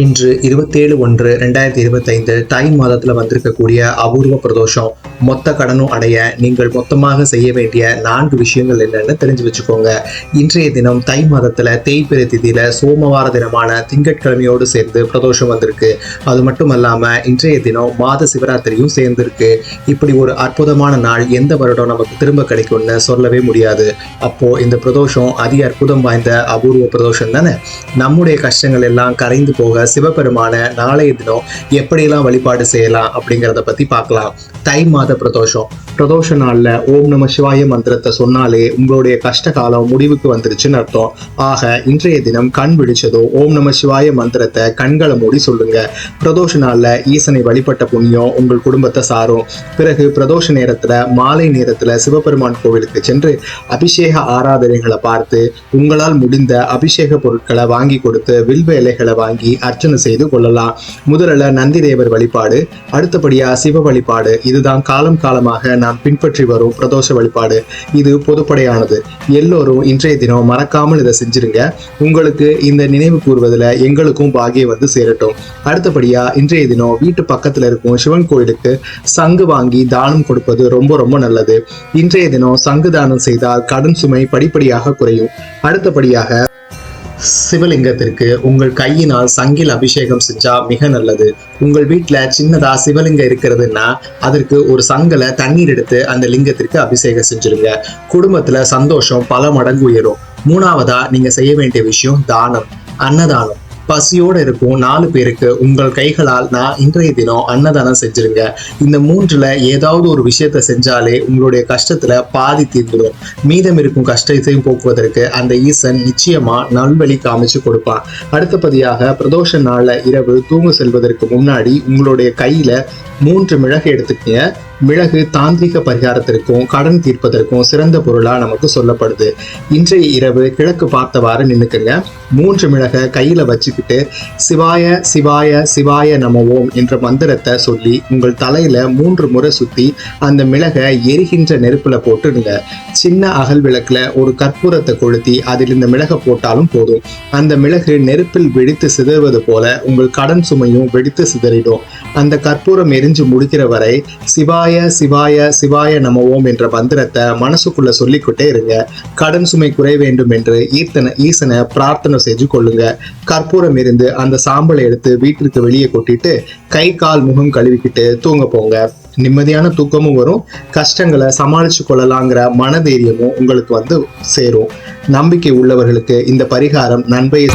இன்று இருபத்தேழு ஒன்று ரெண்டாயிரத்தி இருபத்தைந்து தை மாதத்தில் வந்திருக்கக்கூடிய அபூர்வ பிரதோஷம். மொத்த கடனும் அடைய நீங்கள் மொத்தமாக செய்ய வேண்டிய நான்கு விஷயங்கள் என்னன்னு தெரிஞ்சு வச்சுக்கோங்க. இன்றைய தினம் தை மாதத்தில் தேய்பிறை திதியில சோமவார தினமான திங்கட்கிழமையோடு சேர்ந்து பிரதோஷம் வந்திருக்கு. அது மட்டும் இல்லாமல் இன்றைய தினம் மாத சிவராத்திரியும் சேர்ந்திருக்கு. இப்படி ஒரு அற்புதமான நாள் எந்த வருடம் நமக்கு திரும்ப கிடைக்கும்னு சொல்லவே முடியாது. அப்போ இந்த பிரதோஷம் அதி அற்புதம் வாய்ந்த அபூர்வ பிரதோஷம் தானே? நம்முடைய கஷ்டங்கள் எல்லாம் கரைந்து போக சிவபெருமான நாளைய தினம் எப்படியெல்லாம் வழிபாடு செய்யலாம் அப்படிங்கிறத பத்தி பார்க்கலாம். தை மாத பிரதோஷம். பிரதோஷ நாள்ல ஓம் நம சிவாய மந்திரத்தை சொன்னாலே உங்களுடைய கஷ்ட காலம் முடிவுக்கு வந்துருச்சுன்னு அர்த்தம். ஆக இன்றைய தினம் கண் விழிச்சதோ ஓம் நம சிவாய மந்திரத்தை கண்களை மூடி சொல்லுங்க. பிரதோஷ நாளில் ஈசனை வழிபட்ட புண்ணியம் உங்கள் குடும்பத்தை சாரும். பிறகு பிரதோஷ நேரத்துல மாலை நேரத்துல சிவபெருமான் கோவிலுக்கு சென்று அபிஷேக ஆராதனைகளை பார்த்து உங்களால் முடிந்த அபிஷேக பொருட்களை வாங்கி கொடுத்து வில்வ இலைகளை வாங்கி அர்ச்சனை செய்து கொள்ளலாம். முதலில் நந்தி தேவர் வழிபாடு அடுத்தபடியா சிவ வழிபாடு. இதுதான் காலம் காலமாக நாம் பின்பற்றி வரும் பிரதோஷ வழிபாடு. இது பொதுப்படையானது. எல்லோரும் இன்றைய தினம் மறக்காமல் இதை செஞ்சிருங்க. உங்களுக்கு இந்த நினைவு கூறுவதில் எங்களுக்கும் பாகியம் வந்து சேரட்டும். அடுத்தபடியா இன்றைய தினம் வீட்டு பக்கத்துல இருக்கும் சிவன் கோயிலுக்கு சங்கு வாங்கி தானம் கொடுப்பது ரொம்ப ரொம்ப நல்லது. இன்றைய தினம் சங்கு தானம் செய்தால் கடன் சுமை படிப்படியாக குறையும். அடுத்தபடியாக சிவலிங்கத்திற்கு உங்கள் கையினால் சங்கில் அபிஷேகம் செஞ்சா மிக நல்லது. உங்கள் வீட்டில் சின்னதா சிவலிங்கம் இருக்கிறதுன்னா அதற்கு ஒரு சங்கலை தண்ணீர் எடுத்து அந்த லிங்கத்திற்கு அபிஷேகம் செஞ்சிருங்க. குடும்பத்துல சந்தோஷம் பல மடங்கு உயரும். மூணாவதா நீங்க செய்ய வேண்டிய விஷயம் தானம். அன்னதானம். பசியோடு இருக்கும் நாலு பேருக்கு உங்கள் கைகளால் நான் இன்றைய தினம் அன்னதானம் செஞ்சிருங்க. இந்த மூன்றுல ஏதாவது ஒரு விஷயத்த செஞ்சாலே உங்களுடைய கஷ்டத்துல பாதி தீர்ந்துடும். மீதம் இருக்கும் கஷ்டத்தையும் போக்குவதற்கு அந்த ஈசன் நிச்சயமா நல்வழி காமிச்சு கொடுப்பான். அடுத்தபடியாக பிரதோஷ நாள்ல இரவு தூங்க செல்வதற்கு முன்னாடி உங்களுடைய கையில மூன்று மிளகு எடுத்துக்கங்க. மிளகு தாந்திரிக பரிகாரத்திற்கும் கடன் தீர்ப்பதற்கும் சிறந்த பொருளாக நமக்கு சொல்லப்படுது. இன்றைய இரவு கிழக்கு பார்த்தவாறு நின்னுக்குங்க. மூன்று மிளகை கையில் வச்சுக்கிட்டு சிவாய சிவாய சிவாய நமவோம் என்ற மந்திரத்தை சொல்லி உங்கள் தலையில் மூன்று முறை சுற்றி அந்த மிளகை எரிகின்ற நெருப்பில் போட்டுடுங்க. சின்ன அகல் விளக்கில் ஒரு கற்பூரத்தை கொளுத்தி அதில் இந்த மிளகை போட்டாலும் போதும். அந்த மிளகு நெருப்பில் வெடித்து சிதறுவது போல உங்கள் கடன் சுமையும் வெடித்து சிதறிடும். அந்த கற்பூரம் எரிஞ்சு முடிக்கிற வரை சிவாய சிவாய சிவாய சிவாய நமவோம் என்ற மந்திரத்தை மனசுக்குள்ள சொல்லிக்கிட்டே இருங்க. கடன் சுமை குறைய வேண்டும் என்று ஈர்த்தனை ஈசனை பிரார்த்தனை செஞ்சு கொள்ளுங்க. கற்பூரம் இருந்து அந்த சாம்பலை எடுத்து வீட்டிற்கு வெளியே கொட்டிட்டு கை கால் முகம் கழுவிக்கிட்டு தூங்க போங்க. நிம்மதியான தூக்கமும் வரும். கஷ்டங்களை சமாளிச்சு கொள்ளலாங்கிற மனதைரியமும் உங்களுக்கு வந்து சேரும். நம்பிக்கை உள்ளவர்களுக்கு இந்த பரிகாரம் நன்மையை